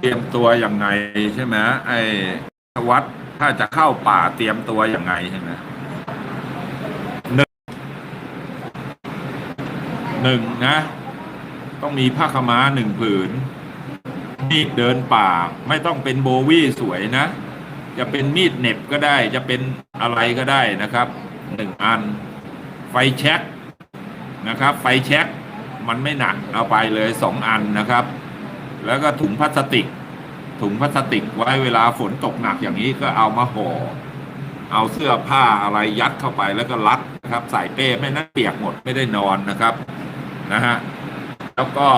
เตรียมตัวยังไงใช่ไหมไอ้วัดถ้าจะเข้าป่าเตรียมตัวยังไงใช่ไหมหนึ่งหนึ่งนะ ต้องมีผ้าขม้าหนึ่งผืนมีดเดินป่า ไม่ต้องเป็นโบวี่สวยนะ จะเป็นมีดเน็บก็ได้ จะเป็นอะไรก็ได้นะครับหนึ่งอัน ไฟแช็กนะครับ ไฟแช็กมันไม่หนักเอาไปเลยสองอันนะครับ แล้วก็ถุงพลาสติก ถุงพลาสติกไว้เวลาฝนตกหนักอย่างนี้ก็เอามาห่อเอาเสื้อผ้าอะไรยัดเข้าไปแล้วก็รัดนะครับ ใส่เป้ไม่นั้นเปียกหมดไม่ได้นอนนะครับนะฮะแล้วก็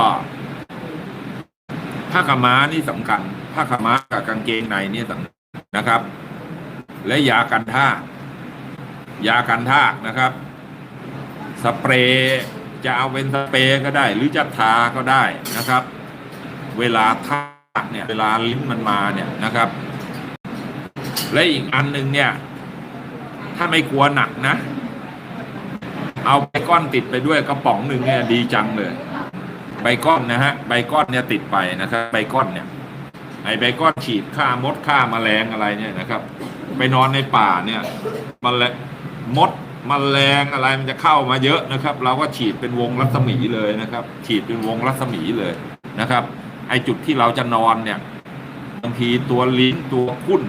ผ้าขม้านี่สำคัญผ้าขม้ากับกางเกงในนี่สำคัญนะครับ และยากันท่ากยากันท่ากนะครับ สเปรย์จะเอาเป็นสเปรย์ก็ได้ หรือจะทาก็ได้นะครับ เวลาทากเนี่ยเวลาลิ้นมันมาเนี่ยนะครับ และอีกอันหนึ่งเนี่ย ถ้าไม่กลัวหนักนะ เอาไปก้อนติดไปด้วยกระป๋องหนึ่งเนี่ยดีจังเลย ใบก้อนนะฮะใบก้อนเนี่ยติดไปนะครับใบก้อนเนี่ยไอใบก้อนฉีดฆ่ามดฆ่าแมลงอะไรเนี่ยนะครับ ไปนอนในป่าเนี่ยมันละมดมแมลงอะไรมันจะเข้ามาเยอะนะครับ เราก็ฉีดเป็นวงรัศมีเลยนะครับ ฉีดเป็นวงรัศมีเลยนะครับ ไอจุดที่เราจะนอนเนี่ยบางทีตัวลิ้นตัวคุ้น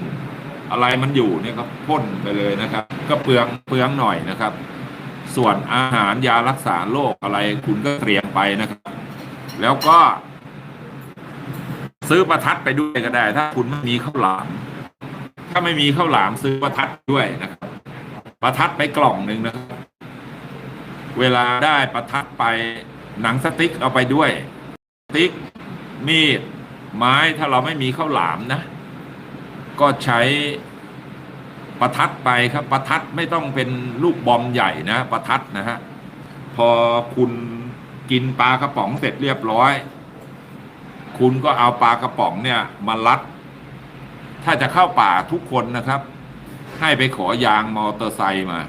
อะไรมันอยู่เนี่ยก็พ่นไปเลยนะครับ ก็เปลืองเปลืองหน่อยนะครับ ส่วนอาหารยารักษาโรคอะไรคุณก็เตรียมไปนะครับ แล้วก็ ซื้อประทัดไปด้วยก็ได้ ถ้าคุณไม่มีข้าวหลาม ถ้าไม่มีข้าวหลามซื้อประทัดด้วยนะครับ ประทัดไปกล่องหนึ่งนะครับเวลาได้ประทัดไปหนังสติ๊กเอาไปด้วยสติ๊ก มีดไม้ถ้าเราไม่มีข้าวหลามนะ ก็ใช้ประทัดไปครับประทัดไม่ต้องเป็นลูกบอมใหญ่นะประทัดนะฮะพอคุณกินปลากระป๋องเสร็จเรียบร้อย คุณก็เอาปลากระป๋องเนี่ยมารัด ถ้าจะเข้าป่าทุกคนนะครับ ให้ไปขอยางมอเตอร์ไซค์มา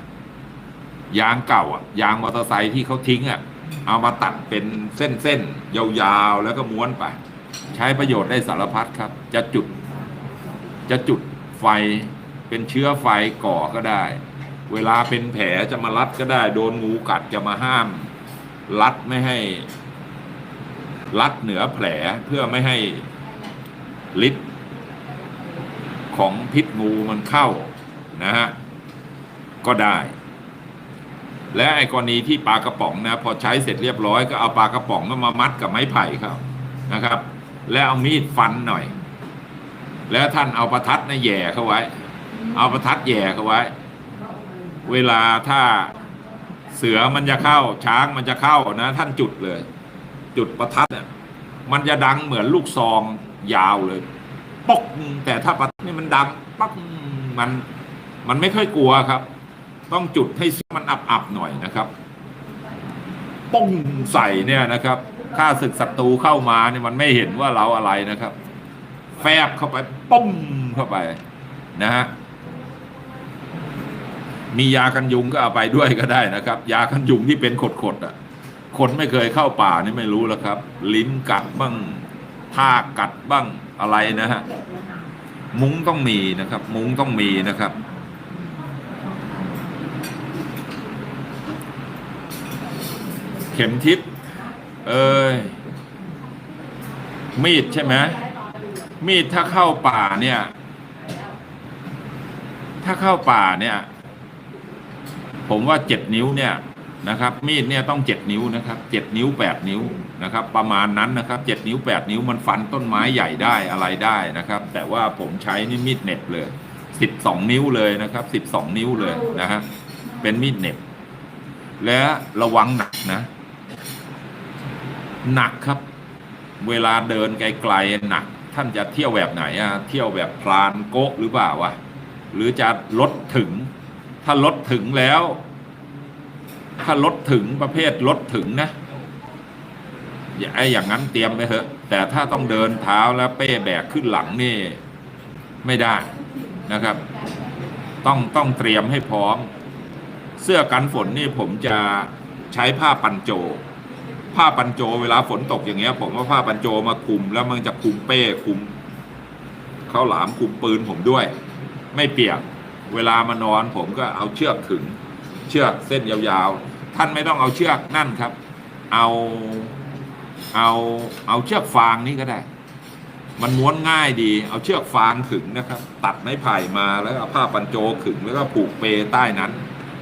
ยางเก่าอะ ยางมอเตอร์ไซค์ที่เขาทิ้งอะ เอามาตัดเป็นเส้นๆ ยาวๆ แล้วก็ม้วนไป ใช้ประโยชน์ได้สารพัดครับ จะจุด จะจุดไฟเป็นเชื้อไฟก่อก็ได้ เวลาเป็นแผลจะมารัดก็ได้ โดนงูกัดจะมาห้าม รัดไม่ให้ รัดเหนือแผลเพื่อไม่ให้ฤทธิ์ของพิษงูมันเข้านะฮะ ก็ได้ และไอ้กรณีที่ปลากระป๋องนะพอใช้เสร็จเรียบร้อยก็เอาปลากระป๋องก็มามัดกับไม้ไผ่ครับนะครับ แล้วเอามีดฟันหน่อย แล้วท่านเอาประทัดนะแย่เข้าไว้ เอาประทัดแย่เข้าไว้ เวลาถ้าเสือมันจะเข้า ช้างมันจะเข้านะ ท่านจุดเลย จุดประทัดเนี่ยมันจะดังเหมือนลูกซองยาวเลยปกแต่ถ้าประทัดนี่มันดังปักมันมันไม่ค่อยกลัวครับ ต้องจุดให้มันอับๆหน่อยนะครับป้งใส่เนี่ยนะครับข้าศึกศัตรูเข้ามาเนี่ยมันไม่เห็นว่าเราอะไรนะครับ แฟบเข้าไปป้มเข้าไปนะฮะมียากันยุงก็เอาไปด้วยก็ได้นะครับ ยากันยุงที่เป็นขดๆอะคนไม่เคยเข้าป่านี่ไม่รู้แล้วครับ ลิ้นกัดบ้างท่ากัดบ้างอะไรนะฮะมุ้งต้องมีนะครับ มุ้งต้องมีนะครับ เข็มทิศเอ้ยมีดใช่ไหมมีดถ้าเข้าป่าเนี่ย ถ้าเข้าป่าเนี่ย ผมว่าเจ็ดนิ้วเนี่ยนะครับ มีดเนี่ยต้องเจ็ดนิ้วนะครับเจ็ดนิ้วแปดนิ้วนะครับ ประมาณนั้นนะครับเจ็ดนิ้วแปดนิ้วมันฟันต้นไม้ใหญ่ได้อะไรได้นะครับ แต่ว่าผมใช้นี่มีดเน็บเลยสิบสองนิ้วเลยนะครับสิบสองนิ้วเลยนะฮะเป็นมีดเน็บ และระวังหนักนะ หนักครับ เวลาเดินไกลๆหนัก ท่านจะเที่ยวแบบไหนอะเที่ยวแบบพลานโกะหรือเปล่าวะหรือจะลดถึง ถ้าลดถึงแล้ว ถ้าลดถึงประเภทลดถึงนะอย่าไอ้อย่างนั้นเตรียมไปเถอะ แต่ถ้าต้องเดินเท้าแล้วเป้แบกขึ้นหลังนี่ ไม่ได้นะครับ ต้องต้องเตรียมให้พร้อม เสื้อกันฝนนี่ผมจะใช้ผ้าปันโจ ผ้าปันโจเวลาฝนตกอย่างเงี้ย ผมว่าผ้าปันโจมาคุมแล้วมันจะคุมเป้คุมข้าวหลามคุมปืนผมด้วย ไม่เปียก เวลามานอนผมก็เอาเชือกขึง เชือกเส้นยาวๆ ท่านไม่ต้องเอาเชือกนั่นครับ เอาเอาเอาเชือกฟางนี่ก็ได้ มันม้วนง่ายดี เอาเชือกฟางขึงนะครับ ตัดไม้ไผ่มาแล้วเอาผ้าปันโจขึงแล้วก็ผูกเปใต้นั้น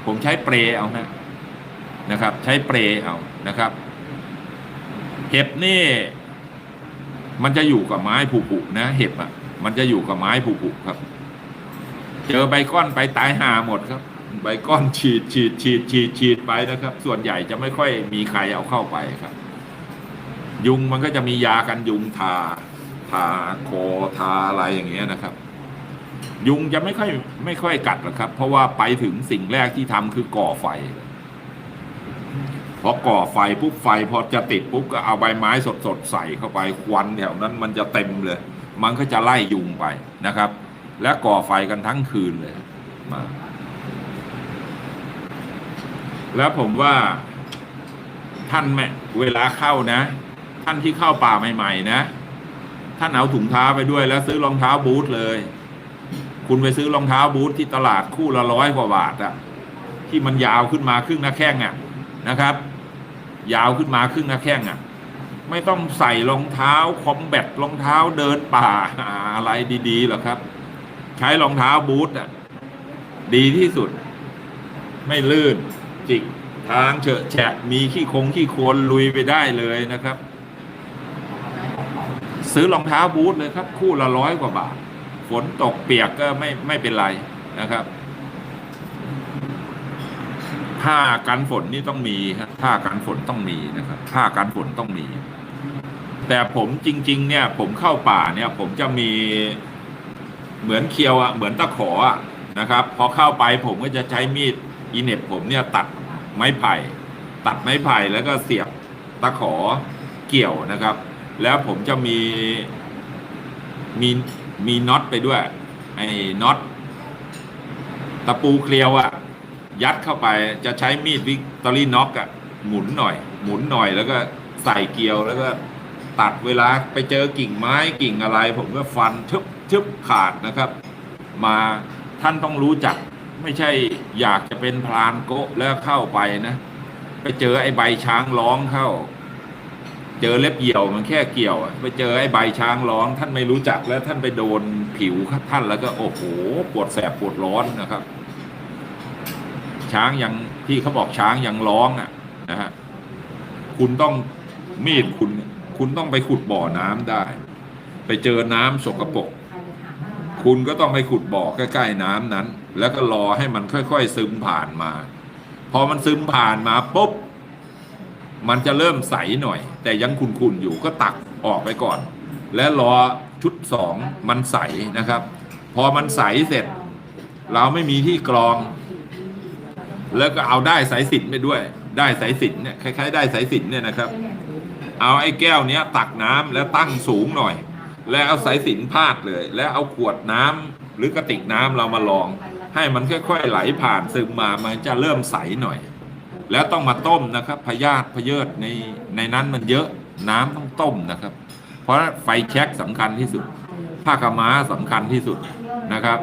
ผมใช้เปรเอานะนะครับ ใช้เปรเอานะครับ เห็บนี่ มันจะอยู่กับไม้ผุๆนะ เห็บอะ มันจะอยู่กับไม้ผุๆครับ เจอใบก้อนไปตายหาหมดครับ ใบก้อนฉีดฉีดฉีดฉีดฉีดไปนะครับ ส่วนใหญ่จะไม่ค่อยมีใครเอาเข้าไปครับ ยุงมันก็จะมียากันยุงทา ทาคอทาอะไรอย่างเงี้ยนะครับ ยุงจะไม่ค่อยไม่ค่อยกัดหรอกครับ เพราะว่าไปถึงสิ่งแรกที่ทำคือก่อไฟ พอก่อไฟปุ๊บไฟพอจะติดปุ๊บก็เอาใบไม้สดๆใส่เข้าไปควันแถวนั้นมันจะเต็มเลย มันก็จะไล่ยุงไปนะครับ และก่อไฟกันทั้งคืนเลยมาแล้วผมว่าท่านแม่เวลาเข้านะ ท่านที่เข้าป่าใหม่ ๆ นะ ท่านเอาถุงเท้าไปด้วยแล้วซื้อรองเท้าบูทเลย คุณไปซื้อรองเท้าบูทที่ตลาดคู่ละร้อยกว่าบาทอะที่มันยาวขึ้นมาครึ่งหน้าแข้งอะ นะครับ ยาวขึ้นมาครึ่งหน้าแข้งอะไม่ต้องใส่รองเท้าคอมแบทรองเท้าเดินป่าอะไรดีๆหรอกครับ ใช้รองเท้าบูทอะดีที่สุด ไม่ลื่น จิกทางเฉอะแฉะมีขี้คงขี้โคลนลุยไปได้เลยนะครับ ซื้อรองเท้าบูทเลยครับ คู่ละร้อยกว่าบาท ฝนตกเปียกก็ไม่ไม่เป็นไรนะครับ ผ้ากันฝนนี่ต้องมีครับผ้ากันฝนต้องมีนะครับผ้ากันฝนต้องมี แต่ผมจริง ๆ เนี่ย ผมเข้าป่าเนี่ย ผมจะมีเหมือนเคียวอะเหมือนตะขออะนะครับ พอเข้าไปผมก็จะใช้มีดอีเน็บผมเนี่ยตัดไม้ไผ่ ตัดไม้ไผ่แล้วก็เสียบตะขอเกี่ยวนะครับ แล้วผมจะมีมีมีน็อตไปด้วยไอ้น็อตตะปูเกลียวอะ ยัดเข้าไปจะใช้มีดวิกตอรี่น็อกอะหมุนหน่อย หมุนหน่อยแล้วก็ใส่เกลียวแล้วก็ตัดเวลาไปเจอกิ่งไม้กิ่งอะไร ผมก็ฟันชึบชึบขาดนะครับ มาท่านต้องรู้จักไม่ใช่อยากจะเป็นพรานโกะแล้วเข้าไปนะ ไปเจอไอ้ใบช้างร้องเข้า เจอเล็บเหี่ยวมันแค่เกี่ยวไปเจอไอ้ใบช้างร้อง ท่านไม่รู้จักแล้วท่านไปโดนผิวท่านแล้วก็โอ้โหปวดแสบปวดร้อนนะครับ ช้างยังที่เขาบอกช้างยังร้องอะนะฮะคุณต้องมีดคุณ คุณต้องไปขุดบ่อน้ำได้ ไปเจอน้ำสกปรกคุณก็ต้องไปขุดบ่อใกล้ๆน้ำนั้น แล้วก็รอให้มันค่อยๆซึมผ่านมา พอมันซึมผ่านมาปุ๊บมันจะเริ่มใสหน่อย แต่ยังขุ่นๆอยู่ก็ตักออกไปก่อน และรอชุดสองมันใสนะครับ พอมันใสเสร็จ เราไม่มีที่กรอง แล้วก็เอาได้สายสิญจนไปด้วย ได้สายสิญจนเนี่ยคล้ายๆได้สายสิญจนเนี่ยนะครับ เอาไอ้แก้วเนี้ยตักน้ำแล้วตั้งสูงหน่อย แล้วเอาสายสิญจนพาดเลย แล้วเอาขวดน้ำหรือกระติกน้ำเรามาลอง ให้มันค่อยๆไหลผ่านซึมมามันจะเริ่มใสหน่อย แล้วต้องมาต้มนะครับพยาธิพเยิดในในนั้นมันเยอะน้ำต้องต้มนะครับ เพราะไฟแช็กสำคัญที่สุดผ้ากม้าสำคัญที่สุดนะครับ